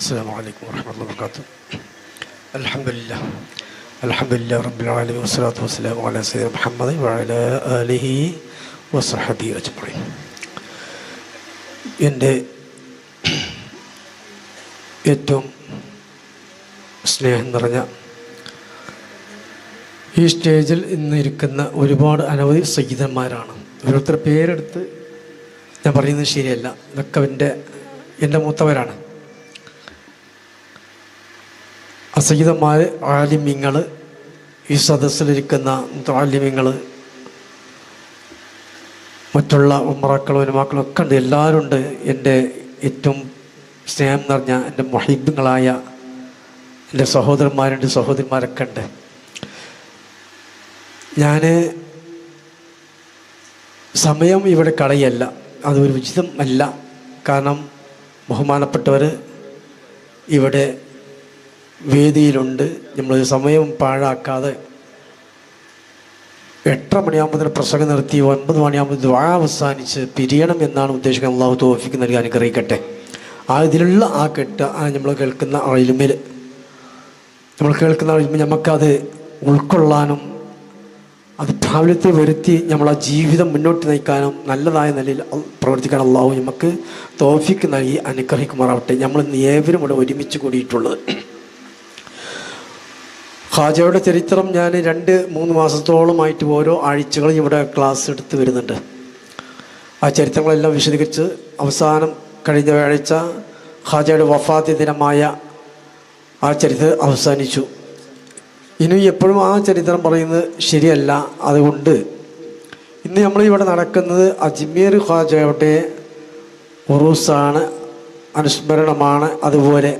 السلام عليكم ورحمة الله وبركاته الحمد لله الحمد لله رب العالمين والصلاة والسلام على سيدنا محمد وعلى آله وصحبه أجمعين എൻ്റെ ഏറ്റവും സ്നേഹം നിറഞ്ഞ ഈ സ്റ്റേജിൽ ഇന്ന് ഇരിക്കുന്ന ഒരുപാട് അനവധി സംഗീതന്മാരാണ് ഓരോരുത്തർ പേരെടുത്ത് ഞാൻ പറയുന്നത് ശരിയല്ല ഇതൊക്കെ എൻ്റെ എൻ്റെ മൂത്തവരാണ് അസഹിതമായ ആലിമ്യങ്ങൾ ഈ സദസ്സിലിരിക്കുന്ന ആലിമ്യങ്ങൾ മറ്റുള്ള ഉമ്മറാക്കളും ഉലമാക്കളും ഒക്കെ ഉണ്ട്. എല്ലാവരും ഉണ്ട് എന്റെ ഏറ്റവും സ്നേഹം നിറഞ്ഞ എന്റെ മഹിബുങ്ങളായ എന്റെ സഹോദരന്മാരുണ്ട് സഹോദരിമാരൊക്കെ ഉണ്ട്. ഞാൻ സമയം ഇവിടെ കളയല്ല. അതൊരു ഉചിതം അല്ല കാരണം ബഹുമാനപ്പെട്ടവർ ഇവിടെ വേദിയിലുണ്ട്. നമ്മൾ സമയം പാഴാക്കാതെ എട്ടര മണിയാകുമ്പോൾ പ്രസംഗം നിർത്തി ഒൻപത് മണിയാകുമ്പോൾ ദ്വാ അവസാനിച്ച് പിരിയണം എന്നാണ് ഉദ്ദേശിക്കുന്നത്. അള്ളാഹു തോഫിക്ക് നൽകി അനുഗ്രഹിക്കട്ടെ. ആ ഇതിലുള്ള ആ കെട്ട് ആ നമ്മൾ കേൾക്കുന്ന അഴിമിൽ നമ്മൾ കേൾക്കുന്ന അഴിമിൽ നമുക്കത് ഉൾക്കൊള്ളാനും അത് പ്രാബല്യത്തിൽ വരുത്തി നമ്മൾ ആ ജീവിതം മുന്നോട്ട് നയിക്കാനും നല്ലതായ നിലയിൽ പ്രവർത്തിക്കാൻ അള്ളാഹു നമുക്ക് തോഫിക്ക് നൽകി അനുഗ്രഹിക്കുമാറാവട്ടെ. നമ്മൾ ഏവരും ഇവിടെ ഒരുമിച്ച് കൂടിയിട്ടുള്ളത്. ഖാജയുടെ ചരിത്രം ഞാൻ രണ്ട് മൂന്ന് മാസത്തോളമായിട്ട് ഓരോ ആഴ്ചകളും ഇവിടെ ക്ലാസ് എടുത്ത് വരുന്നുണ്ട്. ആ ചരിത്രങ്ങളെല്ലാം വിശദീകരിച്ച് അവസാനം കഴിഞ്ഞ വ്യാഴ്ച ഖാജയുടെ വഫാത്ത് ദിനമായ ആ ചരിത്രം അവസാനിച്ചു. ഇനി എപ്പോഴും ആ ചരിത്രം പറയുന്നത് ശരിയല്ല അതുകൊണ്ട് ഇന്ന് നമ്മൾ ഇവിടെ നടക്കുന്നത് അജ്മീർ ഖാജയുടെ ഉറൂസാണ് അനുസ്മരണമാണ്. അതുപോലെ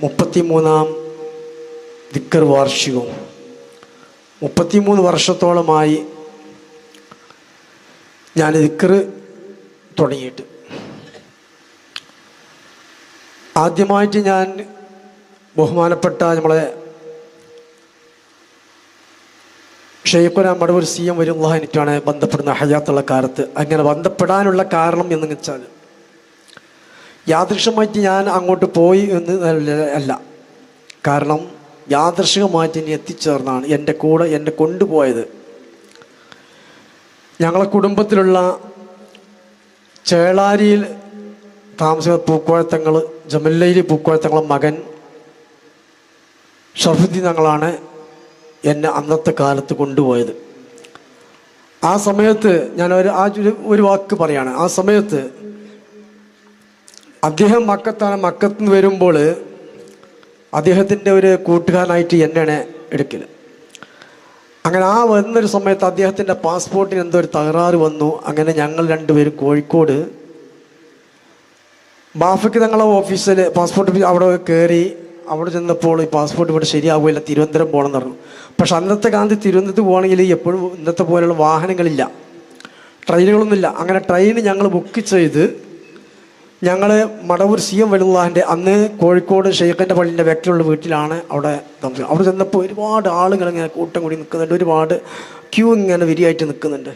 മുപ്പത്തിമൂന്നാം ദിക്കർ വാർഷികവും മുപ്പത്തിമൂന്ന് വർഷത്തോളമായി ഞാൻ ദിക്കർ തുടങ്ങിയിട്ട്. ആദ്യമായിട്ട് ഞാൻ ബഹുമാനപ്പെട്ട നമ്മളെ ഷെയ്ഖുന മടവൂർ സി എം വരുള്ളഹാനിട്ടാണ് ബന്ധപ്പെടുന്ന ഹയാത്തുള്ള കാലത്ത്. അങ്ങനെ ബന്ധപ്പെടാനുള്ള കാരണം എന്ന് വെച്ചാൽ യാദൃശ്യമായിട്ട് ഞാൻ അങ്ങോട്ട് പോയി എന്ന് അല്ല. കാരണം യാദൃശികമായിട്ട് ഇനി എത്തിച്ചേർന്നാണ് എന്റെ കൂടെ എന്നെ കൊണ്ടുപോയത്. ഞങ്ങളെ കുടുംബത്തിലുള്ള ചേളാരിയിൽ താമസിക്കുന്ന പൂക്കോഴത്തങ്ങൾ ജമല്ലയിൽ പൂക്കോഴത്തങ്ങളെ മകൻ ഷർഫുദ്ദീൻ തങ്ങളാണ് എന്നെ അന്നത്തെ കാലത്ത് കൊണ്ടുപോയത്. ആ സമയത്ത് ഞാൻ ഒരു ആ ഒരു വാക്ക് പറയാണ്. ആ സമയത്ത് അദ്ദേഹം മക്കത്താണ് മക്കത്ത് നിന്ന് വരുമ്പോൾ അദ്ദേഹത്തിന്റെ ഒരു കൂട്ടുകാരനായിട്ട് എന്നെയാണ് എടുക്കൽ അങ്ങനെ ആ വന്നൊരു സമയത്ത് അദ്ദേഹത്തിന്റെ പാസ്പോർട്ടിന് എന്തോ ഒരു തകരാറ് വന്നു. അങ്ങനെ ഞങ്ങൾ രണ്ടുപേരും കോഴിക്കോട് ബാഫയ്ക്ക് തങ്ങളെ ഓഫീസിൽ പാസ്പോർട്ട് അവിടെ കയറി അവിടെ ചെന്നപ്പോൾ ഈ പാസ്പോർട്ട് ഇവിടെ ശരിയാവില്ല തിരുവനന്തപുരം പോകണം പറഞ്ഞു. പക്ഷെ അന്നത്തെ കാലത്ത് തിരുവനന്തപുരത്ത് പോകണമെങ്കിൽ എപ്പോഴും ഇന്നത്തെ പോലെയുള്ള വാഹനങ്ങളില്ല. ട്രെയിനുകളൊന്നുമില്ല. അങ്ങനെ ട്രെയിൻ ഞങ്ങൾ ബുക്ക് ചെയ്ത് ഞങ്ങൾ മടവൂർ സി എം വലുള്ളാന്റെ അന്ന് കോഴിക്കോട് ഷെയ്ഖന്റെ പള്ളിന്റെ ബാക്കിലുള്ള വീട്ടിലാണ് അവിടെ താമസിക്കുന്നത് അവിടെ ചെന്നപ്പോൾ ഒരുപാട് ആളുകൾ ഇങ്ങനെ കൂട്ടം കൂടി നിൽക്കുന്നുണ്ട്. ഒരുപാട് ക്യൂ ഇങ്ങനെ വിരിയായിട്ട് നിൽക്കുന്നുണ്ട്.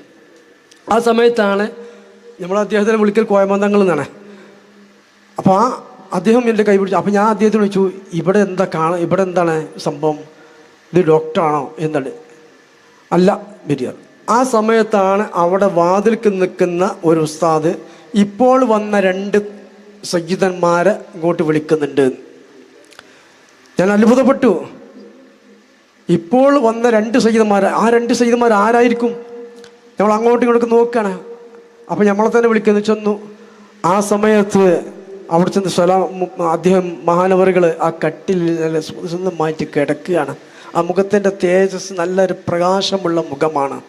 ആ സമയത്താണ് നമ്മൾ അദ്ദേഹത്തിനെ വിളിക്കൽ കോയമന്തങ്ങൾ എന്നാണ്. അപ്പോൾ ആ അദ്ദേഹം എന്റെ കൈ പിടിച്ചു അപ്പോൾ ഞാൻ അദ്ദേഹത്തിന് വിളിച്ചു ഇവിടെ എന്താ കാണാൻ ഇവിടെ എന്താണ് സംഭവം? ഇത് ഡോക്ടറാണോ? എന്നാണ് അല്ല ബിരിയാർ ആ സമയത്താണ് അവിടെ വാതിൽക്ക് നിൽക്കുന്ന ഒരു ഉസ്താദ് ഇപ്പോൾ വന്ന രണ്ട് സയ്യിദന്മാരെ ഇങ്ങോട്ട് വിളിക്കുന്നുണ്ട്. ഞാൻ അത്ഭുതപ്പെട്ടു. ഇപ്പോൾ വന്ന രണ്ട് സയ്യിദന്മാർ ആ രണ്ട് സയ്യിദന്മാർ ആരായിരിക്കും? നമ്മൾ അങ്ങോട്ടും ഇങ്ങോട്ടും നോക്കുകയാണ് അപ്പം നമ്മളെ തന്നെ വിളിക്കുന്നു ചെന്നു. ആ സമയത്ത് അവിടെ ചെന്ന് സ്വലാം അദ്ദേഹം മഹാനവറുകൾ ആ കട്ടിൽ സുന്ദരമായിട്ട് കിടക്കുകയാണ്. ആ മുഖത്തിന്റെ തേജസ് നല്ലൊരു പ്രകാശമുള്ള മുഖമാണ്.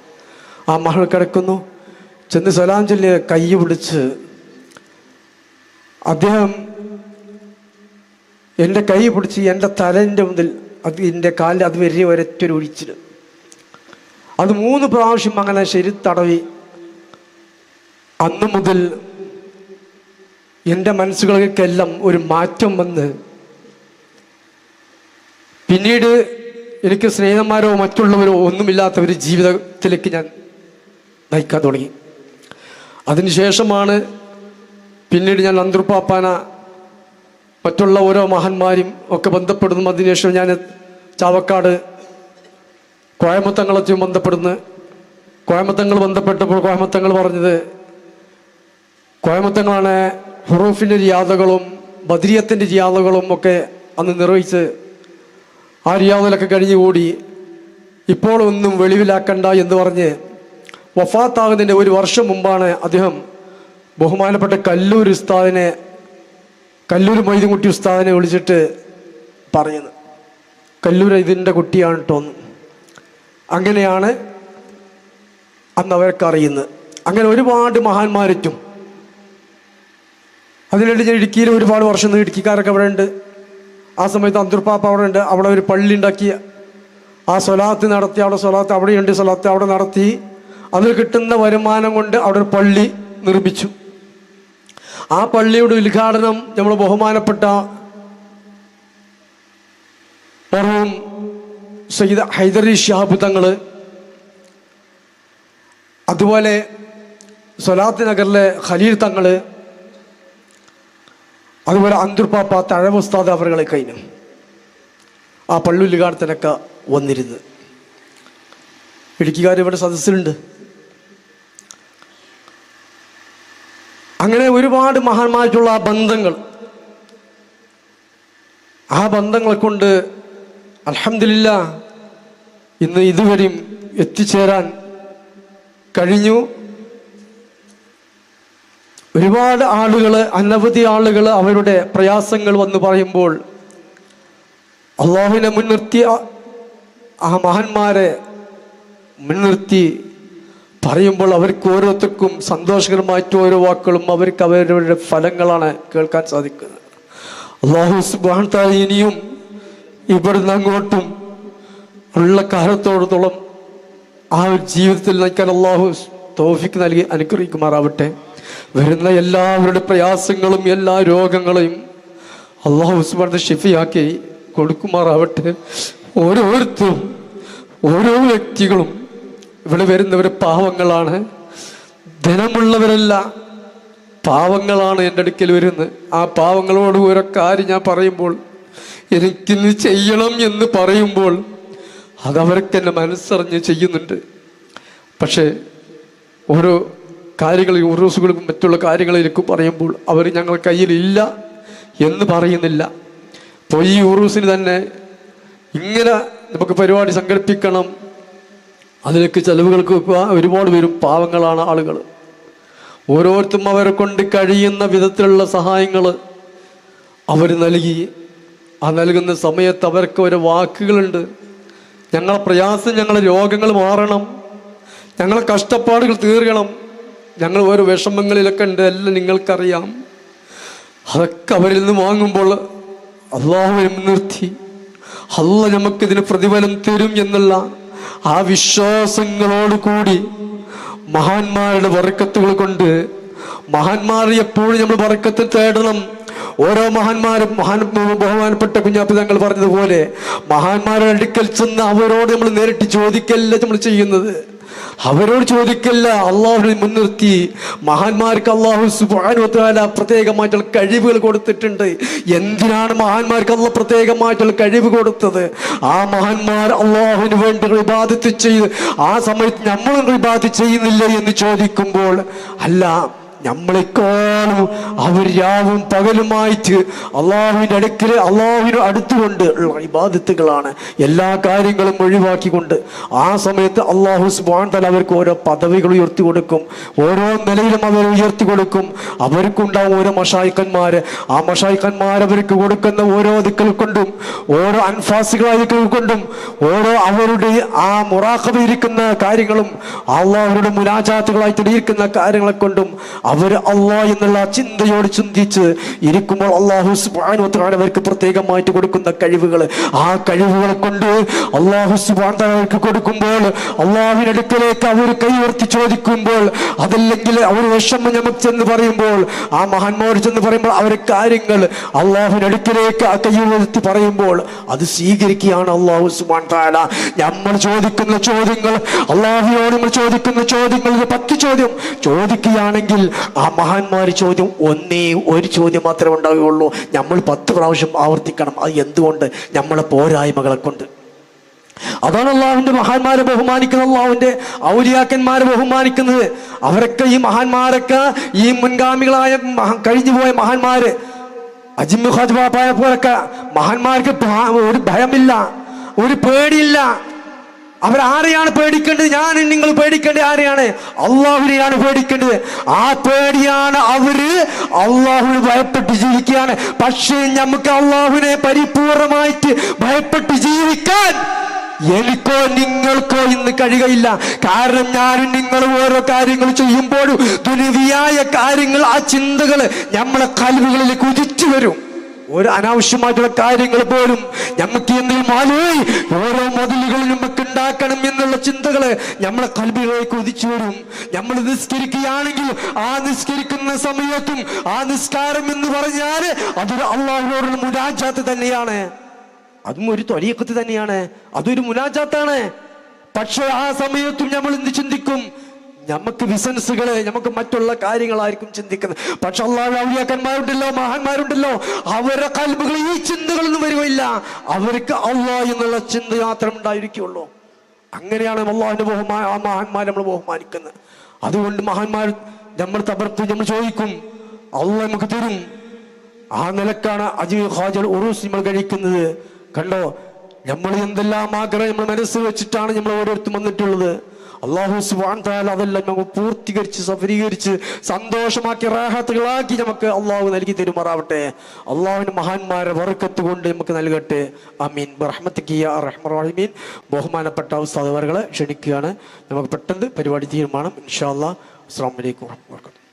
ആ മകൾ കിടക്കുന്നു. ചെന്ന് ചൊല്ലി കൈ പിടിച്ച് അദ്ദേഹം എന്റെ കൈ പിടിച്ച് എന്റെ തലന്റെ മുതൽ അത് എന്റെ കാലിൽ അത് വരെ ഒരറ്റൊരു ഒഴിച്ചിൽ അത് മൂന്ന് പ്രാവശ്യം അങ്ങനെ ശരി തടവി. അന്ന് മുതൽ എന്റെ മനസ്സുകൾക്കെല്ലാം ഒരു മാറ്റം വന്ന്. പിന്നീട് എനിക്ക് സ്നേഹിതന്മാരോ മറ്റുള്ളവരോ ഒന്നുമില്ലാത്ത ഒരു ജീവിതത്തിലേക്ക് ഞാൻ നയിക്കാൻ തുടങ്ങി. അതിനുശേഷമാണ് പിന്നീട് ഞാൻ അന്തർപ്പാപ്പാന മറ്റുള്ള ഓരോ മഹാന്മാരും ഒക്കെ ബന്ധപ്പെടുന്നു. അതിനുശേഷം ഞാൻ ചാവക്കാട് കോയമത്തങ്ങളച്ചും ബന്ധപ്പെടുന്നു. കോയമത്തങ്ങൾ ബന്ധപ്പെട്ടപ്പോൾ കോയമത്തങ്ങൾ പറഞ്ഞത് കോയമത്തങ്ങളാണ് ഹുറൂഫിന്റെ റിയാദകളും ബദ്രിയത്തിന്റെ രിയാദകളും ഒക്കെ അന്ന് നിർവഹിച്ച് ആ റിയാദിലൊക്കെ കഴിഞ്ഞുകൂടി. ഇപ്പോൾ ഒന്നും വെളിവിലാക്കണ്ട എന്ന് പറഞ്ഞ് വഫാത്താകുന്നതിന്റെ ഒരു വർഷം മുമ്പാണ് അദ്ദേഹം ബഹുമാനപ്പെട്ട കല്ലൂർ ഉസ്താദിനെ കല്ലൂർ മൊയ്തുകുട്ടി ഉസ്താദിനെ വിളിച്ചിട്ട് പറയുന്നു. കല്ലൂർ ഇതിന്റെ കുട്ടിയാണ് കേട്ടോ അങ്ങനെയാണ് അന്ന് അവരൊക്കെ അറിയുന്നത്. അങ്ങനെ ഒരുപാട് മഹാന്മാരെറ്റും അതിനിടെ ഞാൻ ഇടുക്കിയിൽ ഒരുപാട് വർഷം ഇടുക്കിക്കാരൊക്കെ അവിടെ ഉണ്ട്. ആ സമയത്ത് അന്തുർപ്പാപ്പ അവിടെ ഉണ്ട്. അവിടെ ഒരു പള്ളി ഉണ്ടാക്കി. ആ സ്വലാത്ത് നടത്തി അവിടെ സ്വലാത്ത് അവിടെയുണ്ട് സ്വലാത്ത് അവിടെ നടത്തി. അതിൽ കിട്ടുന്ന വരുമാനം കൊണ്ട് അവിടെ ഒരു പള്ളി നിർമ്മിച്ചു. ആ പള്ളിയുടെ ഉദ്ഘാടനം നമ്മൾ ബഹുമാനപ്പെട്ട മർഹൂം സയ്യിദ് ഹൈദരി ഷിഹാബ് തങ്ങൾ അതുപോലെ സൊലാത്ത് നഗറിലെ ഖലീൽ തങ്ങൾ അതുപോലെ അന്തുർപ്പാപ്പ തഴവ് ഉസ്താദ് അവരുകളെ കഴിഞ്ഞു. ആ പള്ളി ഉദ്ഘാടനത്തിനൊക്കെ വന്നിരുന്നു. ഇടുക്കിക്കാർ ഇവിടെ സദസ്സിലുണ്ട്. അങ്ങനെ ഒരുപാട് മഹാന്മാരായിട്ടുള്ള ആ ബന്ധങ്ങൾ. ആ ബന്ധങ്ങളെ കൊണ്ട് അലഹമില്ല ഇന്ന് ഇതുവരെയും എത്തിച്ചേരാൻ കഴിഞ്ഞു. ഒരുപാട് ആളുകൾ അനവധി ആളുകൾ അവരുടെ പ്രയാസങ്ങൾ വന്ന് പറയുമ്പോൾ അള്ളാഹുവിനെ മുൻനിർത്തി ആ- ആ മഹാന്മാരെ മുൻനിർത്തി പറയുമ്പോൾ അവർക്ക് ഓരോരുത്തർക്കും സന്തോഷകരമായിട്ട് ഓരോ വാക്കുകളും അവർക്ക് അവരുടെ ഫലങ്ങളാണ് കേൾക്കാൻ സാധിക്കുന്നത്. അള്ളാഹു സുബാൻ ഇനിയും ഇവിടുന്ന് അങ്ങോട്ടും ഉള്ള കാലത്തോടത്തോളം ആ ഒരു ജീവിതത്തിൽ നയിക്കാൻ അള്ളാഹു തോഫിക്ക് നൽകി അനുഗ്രഹിക്കുമാറാവട്ടെ. വരുന്ന എല്ലാവരുടെ പ്രയാസങ്ങളും എല്ലാ രോഗങ്ങളെയും അള്ളാഹു ഉസ്മാന്റെ ഷിഫിയാക്കി കൊടുക്കുമാറാവട്ടെ. ഓരോരുത്തരും ഓരോ വ്യക്തികളും ഇവിടെ വരുന്നവർ പാവങ്ങളാണ്. ധനമുള്ളവരല്ല. പാവങ്ങളാണ് എന്റെ അടുക്കൽ വരുന്നത്. ആ പാവങ്ങളോട് ഓരോ കാര്യം ഞാൻ പറയുമ്പോൾ എനിക്കിന്ന് ചെയ്യണം എന്ന് പറയുമ്പോൾ അതവർക്ക് എന്നെ മനസ്സറിഞ്ഞ് ചെയ്യുന്നുണ്ട്. പക്ഷേ ഓരോ കാര്യങ്ങൾ ഉറൂസുകളും മറ്റുള്ള കാര്യങ്ങളിലേക്കും പറയുമ്പോൾ അവർ ഞങ്ങൾ കയ്യിലില്ല എന്ന് പറയുന്നില്ല. അപ്പോൾ ഈ ഉറൂസിന് തന്നെ ഇങ്ങനെ നമുക്ക് പരിപാടി സംഘടിപ്പിക്കണം അതിലേക്ക് ചെലവുകൾക്ക് ഒരുപാട് പേരും പാവങ്ങളാണ് ആളുകൾ ഓരോരുത്തരും അവരെ കൊണ്ട് കഴിയുന്ന വിധത്തിലുള്ള സഹായങ്ങൾ അവർ നൽകി. ആ നൽകുന്ന സമയത്ത് അവർക്ക് ഒരു വാക്കുകളുണ്ട്. ഞങ്ങളെ പ്രയാസം ഞങ്ങളെ രോഗങ്ങൾ മാറണം. ഞങ്ങളെ കഷ്ടപ്പാടുകൾ തീർക്കണം. ഞങ്ങൾ ഓരോ വിഷമങ്ങളിലൊക്കെ ഉണ്ട് എല്ലാം നിങ്ങൾക്കറിയാം. അതൊക്കെ അവരിൽ നിന്ന് വാങ്ങുമ്പോൾ അള്ളാഹുവിനെ മുൻനിർത്തി. അല്ല നമുക്കിതിന് പ്രതിഫലം തരും എന്നുള്ള ആ വിശ്വാസങ്ങളോട് കൂടി മഹാന്മാരുടെ വറക്കത്തുകൾ കൊണ്ട് മഹാന്മാർ എപ്പോഴും നമ്മൾ വറക്കത്ത് തേടണം. ഓരോ മഹാന്മാരും മഹാൻ ബഹുമാനപ്പെട്ട കുഞ്ഞാപ്പി തങ്ങൾ പറഞ്ഞതുപോലെ മഹാന്മാരുടെ അടുക്കൽ ചെന്ന് അവരോട് നമ്മൾ നേരിട്ട് ചോദിക്കല്ല നമ്മൾ ചെയ്യുന്നത്. അവരോട് ചോദിക്കല്ല അള്ളാഹുവിനെ മുൻനിർത്തി. മഹാന്മാർക്ക് അള്ളാഹു സുബാനുവത്താല പ്രത്യേകമായിട്ടുള്ള കഴിവുകൾ കൊടുത്തിട്ടുണ്ട്. എന്തിനാണ് മഹാന്മാർക്ക് അള്ള പ്രത്യേകമായിട്ടുള്ള കഴിവ് കൊടുത്തത്? ആ മഹാന്മാർ അള്ളാഹുവിന് വേണ്ടി റിബാദത്ത് ചെയ്ത് ആ സമയത്ത് നമ്മളും റിബാദത്ത് ചെയ്യുന്നില്ല എന്ന് ചോദിക്കുമ്പോൾ അല്ല നമ്മളെക്കാളും അവർ രാവും പകലുമായിട്ട് അള്ളാഹുവിന്റെ അടുക്കൽ അള്ളാഹുവിനും അടുത്തുകൊണ്ട് ഉള്ള ഇബാദത്തുകളാണ് എല്ലാ കാര്യങ്ങളും ഒഴിവാക്കിക്കൊണ്ട്. ആ സമയത്ത് അള്ളാഹു സുബാൻ തല അവർക്ക് ഓരോ പദവികൾ ഉയർത്തി കൊടുക്കും. ഓരോ നിലയിലും അവർ ഉയർത്തി കൊടുക്കും. അവർക്കുണ്ടാവും ഓരോ മഷായിക്കന്മാർ ആ മഷായിക്കന്മാർ അവർക്ക് കൊടുക്കുന്ന ഓരോ ദിക്കൽ കൊണ്ടും ഓരോ അൻഫാസികളായ ദിക്കൽ കൊണ്ടും ഓരോ അവരുടെ ആ മുറാഖബ ഇരിക്കുന്ന കാര്യങ്ങളും അള്ളാഹുരുടെ മുനാജാത്തുകളായിട്ട് ഇരിക്കുന്ന കാര്യങ്ങളെ കൊണ്ടും അവർ അള്ളാ എന്നുള്ള ചിന്തയോട് ചിന്തിച്ച് ഇരിക്കുമ്പോൾ അള്ളാഹു സുബാനോത്താണ് അവർക്ക് പ്രത്യേകമായിട്ട് കൊടുക്കുന്ന കഴിവുകൾ. ആ കഴിവുകളെ കൊണ്ട് അള്ളാഹു സുബാൻ അവർക്ക് കൊടുക്കുമ്പോൾ അള്ളാഹുവിനടുക്കലേക്ക് അവർ കൈവർത്തി ചോദിക്കുമ്പോൾ അതല്ലെങ്കിൽ അവർ വിഷമം നമുക്ക് ചെന്ന് പറയുമ്പോൾ ആ മഹാന്മാർ ചെന്ന് പറയുമ്പോൾ അവരെ കാര്യങ്ങൾ അള്ളാഹുവിനടുക്കലേക്ക് ആ കൈ ഉയർത്തി പറയുമ്പോൾ അത് സ്വീകരിക്കുകയാണ് അള്ളാഹു സുബാൻ താല നമ്മൾ ചോദിക്കുന്ന ചോദ്യങ്ങൾ അള്ളാഹുവിനോട് നമ്മൾ ചോദിക്കുന്ന ചോദ്യങ്ങൾ പത്ത് ചോദ്യം ചോദിക്കുകയാണെങ്കിൽ ആ മഹാന്മാർ ചോദ്യം ഒന്നേ ഒരു ചോദ്യം മാത്രമേ ഉണ്ടാവുകയുള്ളൂ. നമ്മൾ പത്ത് പ്രാവശ്യം ആവർത്തിക്കണം. അത് എന്തുകൊണ്ട്? നമ്മളെ പോരായ്മകളെ കൊണ്ട്. അതാണ് അള്ളാഹുവിന്റെ മഹാന്മാരെ ബഹുമാനിക്കുന്നത് അള്ളാഹുവിന്റെ ഔലിയാക്കന്മാരെ ബഹുമാനിക്കുന്നത്. അവരൊക്കെ ഈ മഹാന്മാരൊക്കെ ഈ മുൻഗാമികളായ കഴിഞ്ഞുപോയ മഹാന്മാര്. അജിമു ബാബായെ പോലൊക്കെ മഹാന്മാർക്ക് ഒരു ഭയമില്ല ഒരു പേടിയില്ല. അവരാരെയാണ് പേടിക്കേണ്ടത്? ഞാൻ നിങ്ങൾ പേടിക്കേണ്ടത് ആരെയാണ്? അള്ളാഹുവിനെയാണ് പേടിക്കേണ്ടത്. ആ പേടിയാണ് അവർ അള്ളാഹുവിന് ഭയപ്പെട്ട് ജീവിക്കുകയാണ്. പക്ഷേ നമുക്ക് അള്ളാഹുവിനെ പരിപൂർണമായിട്ട് ഭയപ്പെട്ട് ജീവിക്കാൻ എനിക്കോ നിങ്ങൾക്കോ ഇന്ന് കഴിയുകയില്ല. കാരണം ഞാനും നിങ്ങളും ഓരോ കാര്യങ്ങൾ ചെയ്യുമ്പോഴും ദുനിവിയായ കാര്യങ്ങൾ ആ ചിന്തകൾ നമ്മളെ കൽവുകളിലേക്ക് കുതിച്ചു വരും. ഒരു അനാവശ്യമായിട്ടുള്ള കാര്യങ്ങൾ പോലും നമുക്ക് എന്തെങ്കിലും ഓരോ മതിലുകളും നമുക്ക് ഉണ്ടാക്കണം എന്നുള്ള ചിന്തകൾ നമ്മളെ കൽബിലേക്ക് ഉദിച്ചു വരും. നമ്മൾ നിസ്കരിക്കുകയാണെങ്കിൽ ആ നിസ്കരിക്കുന്ന സമയത്തും ആ നിസ്കാരം എന്ന് പറഞ്ഞാൽ അതൊരു അള്ളാഹുവിനോടുള്ള മുരാജാത്ത് തന്നെയാണ്. അതും ഒരു തൊലിയക്കത്ത് തന്നെയാണ്. അതൊരു മുനാജാത്താണ്. പക്ഷെ ആ സമയത്തും നമ്മൾ എന്ത് ചിന്തിക്കും? നമുക്ക് ബിസിനസ്സുകൾ നമുക്ക് മറ്റുള്ള കാര്യങ്ങളായിരിക്കും ചിന്തിക്കുന്നത്. പക്ഷെ അള്ളാഹു ഔലിയാക്കന്മാരുണ്ടല്ലോ മഹാന്മാരുണ്ടല്ലോ അവരുടെ കൽബുകൾ ഈ ചിന്തകളൊന്നും വരുമില്ല അവർക്ക് അള്ളാഹ് എന്നുള്ള ചിന്ത മാത്രം ഉണ്ടായിരിക്കുള്ളൂ അങ്ങനെയാണ് അള്ളാഹിന്റെ ബഹുമാ ആ മഹാന്മാരെ നമ്മൾ ബഹുമാനിക്കുന്നത്. അതുകൊണ്ട് മഹാന്മാർ നമ്മൾ തകർത്ത് നമ്മൾ ചോദിക്കും അള്ളാഹ് നമുക്ക് തരും. ആ നിലക്കാണ് അജി ഹാജർ ഉറൂസ് നമ്മൾ കഴിക്കുന്നത്. കണ്ടോ? നമ്മൾ എന്തെല്ലാം ആഗ്രഹം നമ്മൾ മനസ്സിൽ വെച്ചിട്ടാണ് നമ്മൾ ഓരോരുത്തരും വന്നിട്ടുള്ളത്. അള്ളാഹു സുബാൻ താല അതെല്ലാം നമുക്ക് പൂർത്തീകരിച്ച് സഫലീകരിച്ച് സന്തോഷമാക്കി റാഹത്തുകളാക്കി നമുക്ക് അള്ളാഹു നൽകി തരുമാറാവട്ടെ. അള്ളാഹുവിന് മഹാന്മാരെ വറുക്കത്ത് കൊണ്ട് നമുക്ക് നൽകട്ടെ. അമീൻ റഹ്മത്തിക്കിയ റഹ്മീൻ. ബഹുമാനപ്പെട്ട ഉസ്താദുകളെ ക്ഷണിക്കുകയാണ്. നമുക്ക് പെട്ടെന്ന് പരിപാടി തീരുമാനം. ഇൻഷാ അല്ലാ അസ്സാം വലൈക്കും വർഹമത്തുള്ളാഹി